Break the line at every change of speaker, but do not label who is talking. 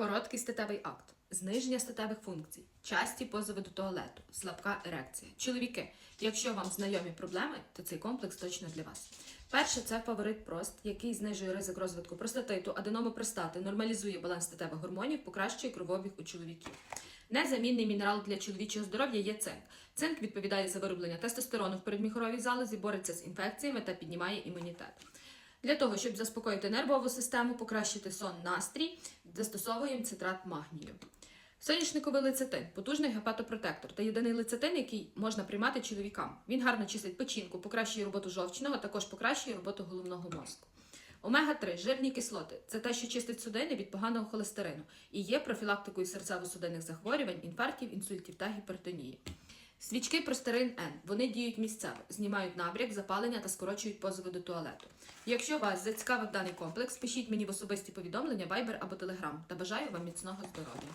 Короткий статевий акт, зниження статевих функцій, часті позови до туалету, слабка ерекція. Чоловіки, якщо вам знайомі проблеми, то цей комплекс точно для вас. Перше це фаворит прост, який знижує ризик розвитку простатиту, аденому простати, нормалізує баланс статевих гормонів, покращує кровообіг у чоловіків. Незамінний мінерал для чоловічого здоров'я є цинк. Цинк відповідає за вироблення тестостерону в передміхоровій залозі, бореться з інфекціями та піднімає імунітет. Для того, щоб заспокоїти нервову систему, покращити сон, настрій, застосовуємо цитрат магнію. Соняшниковий лецитин потужний гепатопротектор та єдиний лецитин, який можна приймати чоловікам. Він гарно чистить печінку, покращує роботу жовчного, також покращує роботу головного мозку. Омега-3 жирні кислоти це те, що чистить судини від поганого холестерину і є профілактикою серцево-судинних захворювань, інфарктів, інсультів та гіпертонії. Свічки простерин Н. Вони діють місцево, знімають набряк, запалення та скорочують позови до туалету. Якщо вас зацікавив даний комплекс, пишіть мені в особисті повідомлення Viber або Telegram та бажаю вам міцного здоров'я.